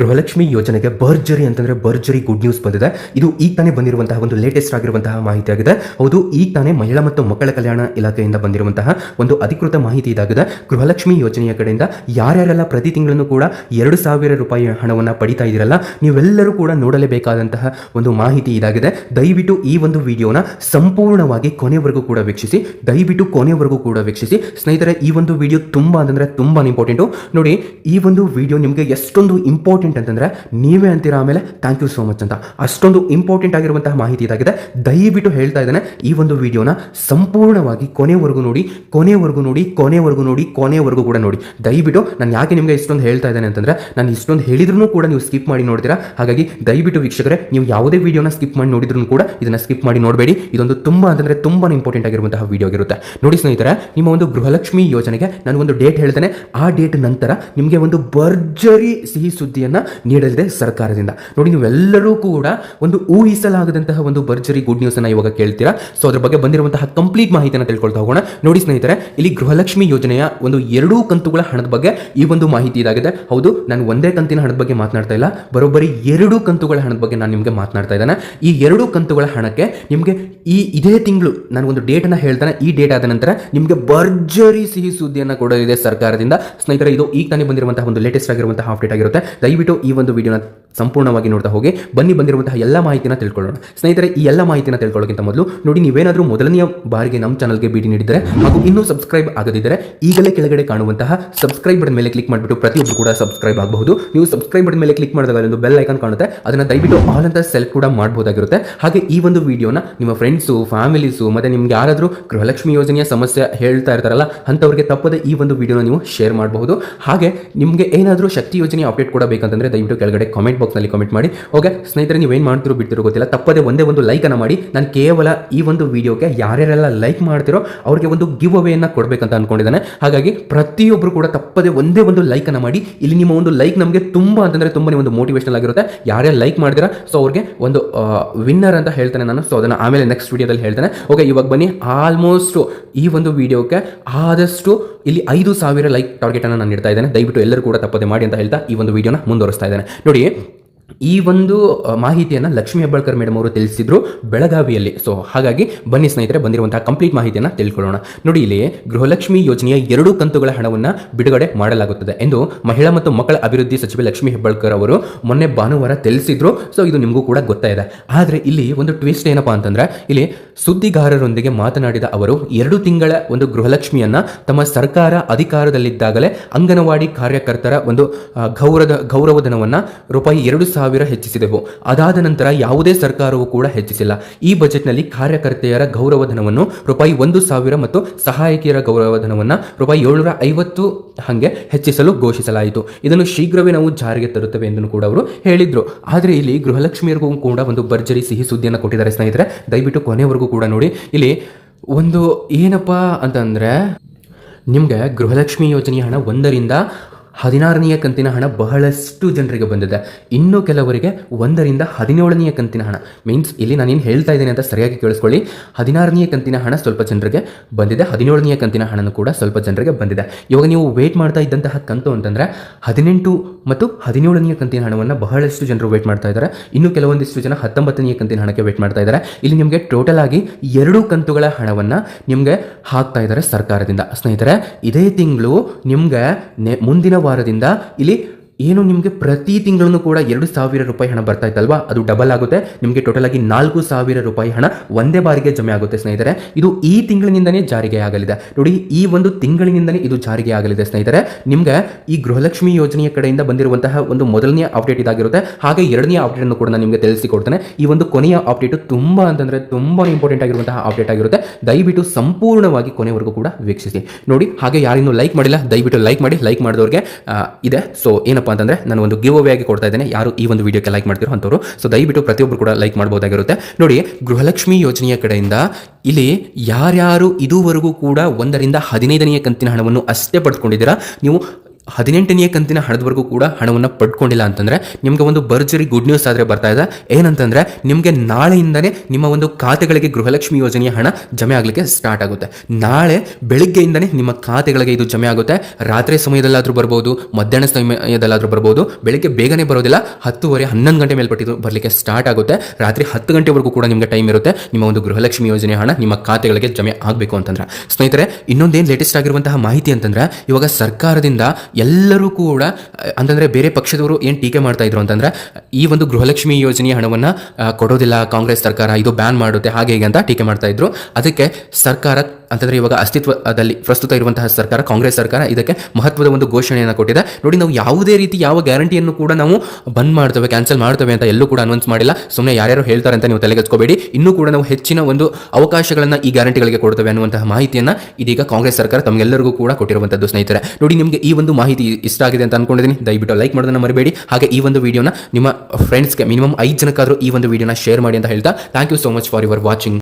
ಗೃಹಲಕ್ಷ್ಮಿ ಯೋಜನೆಗೆ ಭರ್ಜರಿ ಅಂತಂದ್ರೆ ಭರ್ಜರಿ ಗುಡ್ ನ್ಯೂಸ್ ಬಂದಿದೆ. ಇದು ಈಗ ತಾನೇ ಬಂದಿರುವಂತಹ ಒಂದು ಲೇಟೆಸ್ಟ್ ಆಗಿರುವಂತಹ ಮಾಹಿತಿ ಆಗಿದೆ. ಹೌದು, ಈಗ ತಾನೇ ಮಹಿಳಾ ಮತ್ತು ಮಕ್ಕಳ ಕಲ್ಯಾಣ ಇಲಾಖೆಯಿಂದ ಬಂದಿರುವಂತಹ ಒಂದು ಅಧಿಕೃತ ಮಾಹಿತಿ ಇದಾಗಿದೆ. ಗೃಹಲಕ್ಷ್ಮಿ ಯೋಜನೆಯ ಕಡೆಯಿಂದ ಯಾರ್ಯಾರೆಲ್ಲ ಪ್ರತಿ ತಿಂಗಳನ್ನು ಕೂಡ ಎರಡು ಸಾವಿರ ರೂಪಾಯಿ ಹಣವನ್ನು ಪಡಿತಾ ಇದ್ದೀರಲ್ಲ, ನೀವೆಲ್ಲರೂ ಕೂಡ ನೋಡಲೇಬೇಕಾದಂತಹ ಒಂದು ಮಾಹಿತಿ ಇದಾಗಿದೆ. ದಯವಿಟ್ಟು ಈ ಒಂದು ವಿಡಿಯೋನ ಸಂಪೂರ್ಣವಾಗಿ ಕೊನೆವರೆಗೂ ಕೂಡ ವೀಕ್ಷಿಸಿ, ದಯವಿಟ್ಟು ಕೊನೆವರೆಗೂ ಕೂಡ ವೀಕ್ಷಿಸಿ. ಸ್ನೇಹಿತರೆ, ಈ ಒಂದು ವಿಡಿಯೋ ತುಂಬ ಅಂತಂದ್ರೆ ತುಂಬಾ ಇಂಪಾರ್ಟೆಂಟು ನೋಡಿ, ಈ ಒಂದು ವಿಡಿಯೋ ನಿಮಗೆ ಎಷ್ಟೊಂದು ಇಂಪಾರ್ಟೆಂಟ್ ಅಂತಂದ್ರೆ ನೀವೇ ಅಂತೀರಾ ಆಮೇಲೆ ಥ್ಯಾಂಕ್ ಯು ಸೋ ಮಚ್ ಅಂತ. ಅಷ್ಟೊಂದು ಇಂಪಾರ್ಟೆಂಟ್ ಆಗಿರುವಂತಹ ಮಾಹಿತಿ ಇದಾಗಿದೆ. ದಯವಿಟ್ಟು ಹೇಳ್ತಾ ಇದ್ದಾನೆ, ಈ ಒಂದು ವಿಡಿಯೋನ ಸಂಪೂರ್ಣವಾಗಿ ಕೊನೆವರೆಗೂ ನೋಡಿ ಕೊನೆವರೆಗೂ ನೋಡಿ ಕೊನೆವರೆಗೂ ನೋಡಿ, ಕೊನೆವರೆಗೂ ಕೂಡ ನೋಡಿ. ದಯವಿಟ್ಟು ನಾನು ಯಾಕೆ ನಿಮಗೆ ಇಷ್ಟೊಂದು ಹೇಳ್ತಾ ಇದ್ದಾನೆ ಅಂತಂದ್ರೆ, ನಾನು ಇಷ್ಟೊಂದು ಹೇಳಿದ್ರು ಕೂಡ ನೀವು ಸ್ಕಿಪ್ ಮಾಡಿ ನೋಡ್ತೀರಾ? ಹಾಗಾಗಿ ದಯವಿಟ್ಟು ವೀಕ್ಷಕರೇ, ನೀವು ಯಾವುದೇ ವಿಡಿಯೋನ ಸ್ಕಿಪ್ ಮಾಡಿ ನೋಡಿದ್ರು ಕೂಡ ಇದನ್ನ ಸ್ಕಿಪ್ ಮಾಡಿ ನೋಡಬೇಡಿ. ಇದೊಂದು ತುಂಬಾ ಅಂತಂದ್ರೆ ತುಂಬಾ ಇಂಪಾರ್ಟೆಂಟ್ ಆಗಿರುವಂತಹ ವಿಡಿಯೋ ಆಗಿರುತ್ತೆ. ನೋಡಿ ಸ್ನೇಹಿತರೆ, ನಿಮ್ಮ ಒಂದು ಗೃಹಲಕ್ಷ್ಮಿ ಯೋಜನೆಗೆ ನಾನು ಒಂದು ಡೇಟ್ ಹೇಳ್ತೇನೆ. ಆ ಡೇಟ್ ನಂತರ ನಿಮಗೆ ಒಂದು ಭರ್ಜರಿ ಸಿಹಿ ಸುದ್ದಿಯನ್ನ ನೀಡಲಿದೆ ಸರ್ಕಾರದಿಂದ. ನೋಡಿ, ನೀವೆಲ್ಲರೂ ಕೂಡ ಒಂದು ಊಹಿಸಲಾಗದಂತಹ ಒಂದು ಭರ್ಜರಿ ಗುಡ್ ನ್ಯೂಸ್ ಅನ್ನ ಇವಾಗ ಕೇಳ್ತೀರಾ? ಸೊ ಅದ್ರ ಬಗ್ಗೆ ಬಂದಿರುವಂತಹ ಕಂಪ್ಲೀಟ್ ಮಾಹಿತಿಯನ್ನು ತಿಳ್ಕೊಳ್ತಾ ಹೋಗೋಣ. ನೋಡಿ ಸ್ನೇಹಿತರೆ, ಇಲ್ಲಿ ಗೃಹಲಕ್ಷ್ಮಿ ಯೋಜನೆಯ ಒಂದು ಎರಡೂ ಕಂತುಗಳ ಹಣದ ಬಗ್ಗೆ ಈ ಒಂದು ಮಾಹಿತಿ ಇದಾಗಿದೆ. ಹೌದು, ನಾನು ಒಂದೇ ಕಂತಿನ ಹಣದ ಬಗ್ಗೆ ಮಾತನಾಡ್ತಾ ಇಲ್ಲ. ಬರೋಬ್ಬರಿ ಎರಡು ಕಂತುಗಳ ಹಣದ ಬಗ್ಗೆ ನಾನು ನಿಮಗೆ ಮಾತನಾಡ್ತಾ ಇದ್ದೇನೆ. ಈ ಎರಡು ಕಂತುಗಳ ಹಣಕ್ಕೆ ನಿಮಗೆ ಈ ಇದೇ ತಿಂಗಳು ನಾನು ಒಂದು ಡೇಟ್ ಅನ್ನ ಹೇಳ್ತಾನೆ. ಈ ಡೇಟ್ ಆದ ನಂತರ ನಿಮಗೆ ಭರ್ಜರಿ ಸಿಹಿ ಸುದ್ದಿಯನ್ನು ಕೊಡಲಿದೆ ಸರ್ಕಾರದಿಂದ. ಸ್ನೇಹಿತರೆ, ಇದು ಈಗ ತಾನೇ ಬಂದಿರುವಂತಹ ಒಂದು ಲೇಟೆಸ್ಟ್ ಆಗಿರುವಂತಹ ಅಪ್ಡೇಟ್ ಆಗಿರುತ್ತೆ. ದಯವಿಟ್ಟು ಈ ಒಂದು ವಿಡಿಯೋನ ಸಂಪೂರ್ಣವಾಗಿ ನೋಡ್ತಾ ಹೋಗಿ. ಬನ್ನಿ, ಬಂದಿರುವಂತಹ ಎಲ್ಲ ಮಾಹಿತಿನ ತಿಳ್ಕೊಳ್ಳೋಣ. ಸ್ನೇಹಿತರೆ, ಈ ಎಲ್ಲ ಮಾಹಿತಿನ ತಿಳ್ಕೊಳ್ಳೋಕ್ಕಿಂತ ಮೊದಲು ನೋಡಿ, ನೀವೇನಾದರೂ ಮೊದಲನೆಯ ಬಾರಿಗೆ ನಮ್ಮ ಚಾನಲ್ಗೆ ಭೇಟಿ ನೀಡಿದರೆ ಹಾಗೂ ಇನ್ನೂ ಸಬ್ಸ್ಕ್ರೈಬ್ ಆಗದಿದ್ದರೆ ಈಗಲೇ ಕೆಳಗಡೆ ಕಾಣುವಂತಹ ಸಬ್ಸ್ಕ್ರೈಬ್ ಬಟನ್ ಮೇಲೆ ಕ್ಲಿಕ್ ಮಾಡಿಬಿಟ್ಟು ಪ್ರತಿಯೊಬ್ಬರು ಕೂಡ ಸಬ್ಸ್ಕ್ರೈಬ್ ಆಗಬಹುದು. ನೀವು ಸಬ್ಸ್ಕ್ರೈಬ್ ಬಟನ್ ಮೇಲೆ ಕ್ಲಿಕ್ ಮಾಡಿದಾಗ ಒಂದು ಬೆಲ್ ಐಕಾನ್ ಕಾಣುತ್ತೆ. ಅದನ್ನ ದಯವಿಟ್ಟು ಆಲ್ ಅಂತ ಸೆಲೆಕ್ಟ್ ಕೂಡ ಮಾಡಬಹುದಾಗಿರುತ್ತೆ ಹಾಗೆ ಈ ಒಂದು ವಿಡಿಯೋನ ನಿಮ್ಮ ಫ್ರೆಂಡ್ಸು, ಫ್ಯಾಮಿಲೀಸು, ಮತ್ತೆ ನಿಮ್ಗೆ ಯಾರಾದರೂ ಗೃಹಲಕ್ಷ್ಮಿ ಯೋಜನೆಯ ಸಮಸ್ಯೆ ಹೇಳ್ತಾ ಇರ್ತಾರಲ್ಲ, ಅಂಥವ್ರಿಗೆ ತಪ್ಪದೆ ಈ ಒಂದು ವಿಡಿಯೋನ ನೀವು ಶೇರ್ ಮಾಡಬಹುದು. ಹಾಗೆ ನಿಮಗೆ ಏನಾದರೂ ಶಕ್ತಿ ಯೋಜನೆ ಅಪ್ಡೇಟ್ ಕೂಡ ಬೇಕಂತಂದ್ರೆ ದಯವಿಟ್ಟು ಕೆಳಗಡೆ ಕಾಮೆಂಟ್ ಬಾಕ್ಸ್ನಲ್ಲಿ ಕಾಮೆಂಟ್ ಮಾಡಿ. ಓಕೆ ಸ್ನೇಹಿತರೆ ನೀವೇನು ಮಾಡ್ತಿರೋ ಬಿಡ್ತಿರೋ ಗೊತ್ತಿಲ್ಲ. ತಪ್ಪದೆ ಒಂದೇ ಒಂದು ಲೈಕನ್ನು ಮಾಡಿ. ನಾನು ಕೇವಲ ಈ ಒಂದು ವಿಡಿಯೋಗೆ ಯಾರ್ಯಾರೆಲ್ಲ ಲೈಕ್ ಮಾಡ್ತಿರೋ ಅವ್ರಿಗೆ ಒಂದು ಗಿವ್ ಅವೇಯನ್ನು ಕೊಡಬೇಕಂತ ಅನ್ಕೊಂಡಿದ್ದಾನೆ. ಹಾಗಾಗಿ ಪ್ರತಿಯೊಬ್ಬರು ಕೂಡ ತಪ್ಪದೆ ಒಂದೇ ಒಂದು ಲೈಕನ್ನು ಮಾಡಿ. ಇಲ್ಲಿ ನಿಮ್ಮ ಒಂದು ಲೈಕ್ ನಮಗೆ ತುಂಬಾ ಅಂತಂದ್ರೆ ತುಂಬಾ ಒಂದು ಮೋಟಿವೇಶನಲ್ ಆಗಿರುತ್ತೆ. ಯಾರ್ಯಾರು ಲೈಕ್ ಮಾಡಿದಿರಾ ಸೊ ಅವ್ರಿಗೆ ಒಂದು ವಿನ್ನರ್ ಅಂತ ಹೇಳ್ತಾನೆ ನಾನು. ಸೊ ಅದನ್ನ ಆಮೇಲೆ ನೆಕ್ಸ್ಟ್ ವಿಡಿಯೋದಲ್ಲಿ ಹೇಳ್ತಾನೆ. ಓಕೆ ಇವಾಗ ಬನ್ನಿ. ಆಲ್ಮೋಸ್ಟ್ ಈ ಒಂದು ವಿಡಿಯೋಕ್ಕೆ ಆದಷ್ಟು ಇಲ್ಲಿ ಐದು ಸಾವಿರ ಲೈಕ್ ಟಾರ್ಗೆಟ್ ಅನ್ನು ನಾನು ನೀಡ್ತಾ ಇದ್ದೇನೆ. ದಯವಿಟ್ಟು ಎಲ್ಲರೂ ಕೂಡ ತಪ್ಪದೆ ಮಾಡಿ ಅಂತ ಹೇಳ್ತಾ ಈ ಒಂದು ವಿಡಿಯೋನ ಮುಂದುವರಿಸ್ತಾ ಇದ್ದೇನೆ. ನೋಡಿ ಈ ಒಂದು ಮಾಹಿತಿಯನ್ನು ಲಕ್ಷ್ಮೀ ಹೆಬ್ಬಾಳ್ಕರ್ ಮೇಡಮ್ ಅವರು ತಿಳಿಸಿದ್ರು ಬೆಳಗಾವಿಯಲ್ಲಿ. ಸೊ ಹಾಗಾಗಿ ಬನ್ನಿ ಸ್ನೇಹಿತರೆ, ಬಂದಿರುವಂತಹ ಕಂಪ್ಲೀಟ್ ಮಾಹಿತಿಯನ್ನ ತಿಳ್ಕೊಳ್ಳೋಣ. ನೋಡಿ ಇಲ್ಲಿ ಗೃಹಲಕ್ಷ್ಮಿ ಯೋಜನೆಯ ಎರಡು ಕಂತುಗಳ ಹಣವನ್ನ ಬಿಡುಗಡೆ ಮಾಡಲಾಗುತ್ತದೆ ಎಂದು ಮಹಿಳಾ ಮತ್ತು ಮಕ್ಕಳ ಅಭಿವೃದ್ಧಿ ಸಚಿವೆ ಲಕ್ಷ್ಮೀ ಹೆಬ್ಬಾಳ್ಕರ್ ಅವರು ಮೊನ್ನೆ ಭಾನುವಾರ ತಿಳಿಸಿದ್ರು. ಸೊ ಇದು ನಿಮಗೂ ಕೂಡ ಗೊತ್ತಾಯಿದೆ ಆದರೆ ಇಲ್ಲಿ ಒಂದು ಟ್ವಿಸ್ಟ್ ಏನಪ್ಪಾ ಅಂತಂದ್ರೆ, ಇಲ್ಲಿ ಸುದ್ದಿಗಾರರೊಂದಿಗೆ ಮಾತನಾಡಿದ ಅವರು, ಎರಡು ತಿಂಗಳ ಒಂದು ಗೃಹಲಕ್ಷ್ಮಿಯನ್ನ ತಮ್ಮ ಸರ್ಕಾರ ಅಧಿಕಾರದಲ್ಲಿದ್ದಾಗಲೇ ಅಂಗನವಾಡಿ ಕಾರ್ಯಕರ್ತರ ಒಂದು ಗೌರವದ ಗೌರವ ಗೌರವಧನವನ್ನ ರೂಪಾಯಿ ಎರಡು ಹೆಚ್ಚಿಸಿದೆವು. ಅದಾದ ನಂತರ ಯಾವುದೇ ಸರ್ಕಾರವೂ ಕೂಡ ಹೆಚ್ಚಿಸಿಲ್ಲ. ಈ ಬಜೆಟ್ನಲ್ಲಿ ಕಾರ್ಯಕರ್ತೆಯರ ಗೌರವಧನವನ್ನು ರೂಪಾಯಿ ಒಂದು ಸಾವಿರ ಮತ್ತು ಸಹಾಯಕಿಯರ ಗೌರವಧನವನ್ನು ರೂಪಾಯಿ ಏಳ್ನೂರ ಐವತ್ತು ಹಾಗೆ ಹೆಚ್ಚಿಸಲು ಘೋಷಿಸಲಾಯಿತು. ಇದನ್ನು ಶೀಘ್ರವೇ ನಾವು ಜಾರಿಗೆ ತರುತ್ತೇವೆ ಎಂದು ಕೂಡ ಅವರು ಹೇಳಿದ್ರು. ಆದರೆ ಇಲ್ಲಿ ಗೃಹಲಕ್ಷ್ಮಿಯರಿಗೂ ಕೂಡ ಒಂದು ಭರ್ಜರಿ ಸಿಹಿ ಸುದ್ದಿಯನ್ನು ಕೊಟ್ಟಿದ್ದಾರೆ ಸ್ನೇಹಿತರೆ. ದಯವಿಟ್ಟು ಕೊನೆವರೆಗೂ ಕೂಡ ನೋಡಿ. ಇಲ್ಲಿ ಒಂದು ಏನಪ್ಪಾ ಅಂತಂದ್ರೆ ನಿಮಗೆ ಗೃಹಲಕ್ಷ್ಮಿ ಯೋಜನೆಯ ಹಣ ಒಂದರಿಂದ ಹದಿನಾರನೆಯ ಕಂತಿನ ಹಣ ಬಹಳಷ್ಟು ಜನರಿಗೆ ಬಂದಿದೆ. ಇನ್ನು ಕೆಲವರಿಗೆ ಒಂದರಿಂದ ಹದಿನೇಳನೆಯ ಕಂತಿನ ಹಣ. ಮೀನ್ಸ್ ಇಲ್ಲಿ ನಾನೇನು ಹೇಳ್ತಾ ಇದ್ದೇನೆ ಅಂತ ಸರಿಯಾಗಿ ಕೇಳಿಸ್ಕೊಳ್ಳಿ. ಹದಿನಾರನೆಯ ಕಂತಿನ ಹಣ ಸ್ವಲ್ಪ ಜನರಿಗೆ ಬಂದಿದೆ. ಹದಿನೇಳನೆಯ ಕಂತಿನ ಹಣನೂ ಕೂಡ ಸ್ವಲ್ಪ ಜನರಿಗೆ ಬಂದಿದೆ. ಇವಾಗ ನೀವು ವೇಟ್ ಮಾಡ್ತಾ ಇದ್ದಂತಹ ಕಂತು ಅಂತಂದರೆ ಹದಿನೆಂಟು ಮತ್ತು ಹದಿನೇಳನೆಯ ಕಂತಿನ ಹಣವನ್ನು ಬಹಳಷ್ಟು ಜನರು ವೇಟ್ ಮಾಡ್ತಾ ಇದ್ದಾರೆ. ಇನ್ನು ಕೆಲವೊಂದಿಷ್ಟು ಜನ ಹತ್ತೊಂಬತ್ತನೆಯ ಕಂತಿನ ಹಣಕ್ಕೆ ವೇಟ್ ಮಾಡ್ತಾ ಇದ್ದಾರೆ. ಇಲ್ಲಿ ನಿಮಗೆ ಟೋಟಲ್ ಆಗಿ ಎರಡು ಕಂತುಗಳ ಹಣವನ್ನು ನಿಮಗೆ ಹಾಕ್ತಾ ಇದ್ದಾರೆ ಸರ್ಕಾರದಿಂದ. ಸ್ನೇಹಿತರೆ, ಇದೇ ತಿಂಗಳು ನಿಮಗೆ ಮುಂದಿನ ವಾರದಿಂದ ಇಲ್ಲಿ ಏನು ನಿಮಗೆ ಪ್ರತಿ ತಿಂಗಳೂ ಕೂಡ ಎರಡು ಸಾವಿರ ರೂಪಾಯಿ ಹಣ ಬರ್ತಾ ಇತ್ತಲ್ವಾ? ಅದು ಡಬಲ್ ಆಗುತ್ತೆ. ನಿಮಗೆ ಟೋಟಲ್ ಆಗಿ ನಾಲ್ಕು ಸಾವಿರ ರೂಪಾಯಿ ಹಣ ಒಂದೇ ಬಾರಿಗೆ ಜಮೆ ಆಗುತ್ತೆ ಸ್ನೇಹಿತರೆ. ಇದು ಈ ತಿಂಗಳಿನಿಂದನೇ ಜಾರಿಗೆ ಆಗಲಿದೆ. ನೋಡಿ, ಈ ಒಂದು ತಿಂಗಳಿನಿಂದನೇ ಇದು ಜಾರಿಗೆ ಆಗಲಿದೆ ಸ್ನೇಹಿತರೆ. ನಿಮಗೆ ಈ ಗೃಹಲಕ್ಷ್ಮಿ ಯೋಜನೆಯ ಕಡೆಯಿಂದ ಬಂದಿರುವಂತಹ ಒಂದು ಮೊದಲನೇ ಅಪ್ಡೇಟ್ ಇದಾಗಿರುತ್ತೆ. ಹಾಗೆ ಎರಡನೇ ಅಪ್ಡೇಟ್ ಅನ್ನು ಕೂಡ ನಾನು ನಿಮಗೆ ತಿಳಿಸಿಕೊಡ್ತೇನೆ. ಈ ಒಂದು ಕೊನೆಯ ಅಪ್ಡೇಟ್ ತುಂಬಾ ಅಂತಂದ್ರೆ ತುಂಬಾ ಇಂಪಾರ್ಟೆಂಟ್ ಆಗಿರುವಂತಹ ಅಪ್ಡೇಟ್ ಆಗಿರುತ್ತೆ. ದಯವಿಟ್ಟು ಸಂಪೂರ್ಣವಾಗಿ ಕೊನೆವರೆಗೂ ಕೂಡ ವೀಕ್ಷಿಸಿ. ನೋಡಿ, ಹಾಗೆ ಯಾರಿನ್ನೂ ಲೈಕ್ ಮಾಡಿಲ್ಲ, ದಯವಿಟ್ಟು ಲೈಕ್ ಮಾಡಿ. ಲೈಕ್ ಮಾಡಿದವ್ರಿಗೆ ಇದೆ. ಸೊ ಏನಪ್ಪಾ ಅಂತಂದ್ರೆ ನಾನು ಒಂದು ಗಿವ್ ಅವೇ ಆಗಿ ಕೊಡ್ತಾ ಇದ್ದೇನೆ. ಯಾರು ಈ ಒಂದು ವಿಡಿಯೋಕ್ಕೆ ಲೈಕ್ ಮಾಡ್ತಿರೋ ಅಂಥವ್ರು. ಸೊ ದಯವಿಟ್ಟು ಪ್ರತಿಯೊಬ್ಬರು ಕೂಡ ಲೈಕ್ ಮಾಡಬಹುದಾಗಿರುತ್ತೆ ನೋಡಿ, ಗೃಹಲಕ್ಷ್ಮಿ ಯೋಜನೆಯ ಕಡೆಯಿಂದ ಇಲ್ಲಿ ಯಾರ್ಯಾರು ಇದುವರೆಗೂ ಕೂಡ ಒಂದರಿಂದ ಹದಿನೈದನೆಯ ಕಂತಿನ ಹಣವನ್ನು ಅಷ್ಟೇ ಪಡೆದುಕೊಂಡಿದ್ದೀರಾ ನೀವು ಹದಿನೆಂಟನೆಯ ಕಂತಿನ ಹಣದವರೆಗೂ ಕೂಡ ಹಣವನ್ನು ಪಡ್ಕೊಂಡಿಲ್ಲ ಅಂತಂದ್ರೆ ನಿಮಗೆ ಒಂದು ಭರ್ಜರಿ ಗುಡ್ ನ್ಯೂಸ್ ಆದರೆ ಬರ್ತಾ ಇದೆ. ಏನಂತಂದರೆ ನಿಮಗೆ ನಾಳೆಯಿಂದನೇ ನಿಮ್ಮ ಒಂದು ಖಾತೆಗಳಿಗೆ ಗೃಹಲಕ್ಷ್ಮಿ ಯೋಜನೆಯ ಹಣ ಜಮೆ ಆಗಲಿಕ್ಕೆ ಸ್ಟಾರ್ಟ್ ಆಗುತ್ತೆ. ನಾಳೆ ಬೆಳಿಗ್ಗೆಯಿಂದನೇ ನಿಮ್ಮ ಖಾತೆಗಳಿಗೆ ಇದು ಜಮೆ ಆಗುತ್ತೆ. ರಾತ್ರಿ ಸಮಯದಲ್ಲಾದರೂ ಬರ್ಬೋದು, ಮಧ್ಯಾಹ್ನ ಸಮಯದಲ್ಲಾದರೂ ಬರ್ಬೋದು, ಬೆಳಿಗ್ಗೆ ಬೇಗನೆ ಬರೋದಿಲ್ಲ, ಹತ್ತುವರೆ ಹನ್ನೊಂದು ಗಂಟೆ ಮೇಲ್ಪಟ್ಟಿದ್ದು ಬರಲಿಕ್ಕೆ ಸ್ಟಾರ್ಟ್ ಆಗುತ್ತೆ. ರಾತ್ರಿ ಹತ್ತು ಗಂಟೆವರೆಗೂ ಕೂಡ ನಿಮಗೆ ಟೈಮ್ ಇರುತ್ತೆ. ನಿಮ್ಮ ಒಂದು ಗೃಹಲಕ್ಷ್ಮಿ ಯೋಜನೆ ಹಣ ನಿಮ್ಮ ಖಾತೆಗಳಿಗೆ ಜಮೆ ಆಗಬೇಕು ಅಂತಂದ್ರೆ. ಸ್ನೇಹಿತರೆ, ಇನ್ನೊಂದೇನು ಲೇಟೆಸ್ಟ್ ಆಗಿರುವಂತಹ ಮಾಹಿತಿ ಅಂತಂದ್ರೆ, ಇವಾಗ ಸರ್ಕಾರದಿಂದ ಎಲ್ಲರೂ ಕೂಡ, ಅಂತಂದರೆ ಬೇರೆ ಪಕ್ಷದವರು ಏನು ಟೀಕೆ ಮಾಡ್ತಾ ಇದ್ರು ಅಂತಂದ್ರೆ, ಈ ಒಂದು ಗೃಹಲಕ್ಷ್ಮಿ ಯೋಜನೆಯ ಹಣವನ್ನು ಕೊಡೋದಿಲ್ಲ ಕಾಂಗ್ರೆಸ್ ಸರ್ಕಾರ, ಇದು ಬ್ಯಾನ್ ಮಾಡುತ್ತೆ, ಹಾಗೆ ಹೀಗೆ ಅಂತ ಟೀಕೆ ಮಾಡ್ತಾ ಇದ್ರು. ಅದಕ್ಕೆ ಸರ್ಕಾರ ಅಂತಂದ್ರೆ ಇವಾಗ ಅಸ್ತಿತ್ವದಲ್ಲಿ ಪ್ರಸ್ತುತ ಇರುವಂತಹ ಸರ್ಕಾರ, ಕಾಂಗ್ರೆಸ್ ಸರ್ಕಾರ ಇದಕ್ಕೆ ಮಹತ್ವದ ಒಂದು ಘೋಷಣೆಯನ್ನು ಕೊಟ್ಟಿದೆ. ನೋಡಿ ನಾವು ಯಾವುದೇ ರೀತಿ ಯಾವ ಗ್ಯಾರಂಟಿಯನ್ನು ಕೂಡ ನಾವು ಬಂದ್ ಮಾಡ್ತೇವೆ, ಕ್ಯಾನ್ಸಲ್ ಮಾಡ್ತೇವೆ ಅಂತ ಎಲ್ಲೂ ಕೂಡ ಅನೌನ್ಸ್ ಮಾಡಿಲ್ಲ. ಸುಮ್ಮನೆ ಯಾರ್ಯಾರು ಹೇಳ್ತಾರೆ ಅಂತ ನೀವು ತಲೆಗೆಚ್ಕೋಬೇಡಿ ಇನ್ನೂ ಕೂಡ ನಾವು ಹೆಚ್ಚಿನ ಒಂದು ಅವಕಾಶಗಳನ್ನು ಈ ಗ್ಯಾರಂಟಿಗಳಿಗೆ ಕೊಡ್ತೇವೆ ಅನ್ನುವಂತಹ ಮಾಹಿತಿಯನ್ನು ಇದೀಗ ಕಾಂಗ್ರೆಸ್ ಸರ್ಕಾರ ತಮಗೆಲ್ಲರಿಗೂ ಕೂಡ ಕೊಟ್ಟಿರುವಂಥದ್ದು ಸ್ನೇಹಿತರೆ. ನೋಡಿ ನಿಮಗೆ ಈ ಒಂದು ಮಾಹಿತಿ ಇಷ್ಟ ಆಗಿದೆ ಅಂತ ಅನ್ಕೊಂಡಿದ್ದೀನಿ. ದಯವಿಟ್ಟು ಲೈಕ್ ಮಾಡೋದನ್ನು ಮರಿಬೇಡಿ. ಹಾಗೆ ಈ ಒಂದು ವಿಡಿಯೋನ ನಿಮ್ಮ ಫ್ರೆಂಡ್ಸ್ಗೆ ಮಿನಿಮಮ್ ಐದು ಜನಕ್ಕಾದರೂ ಈ ಒಂದು ವಿಡಿಯೋನ ಶೇರ್ ಮಾಡಿ ಅಂತ ಹೇಳ್ತಾ. Thank you so much for your watching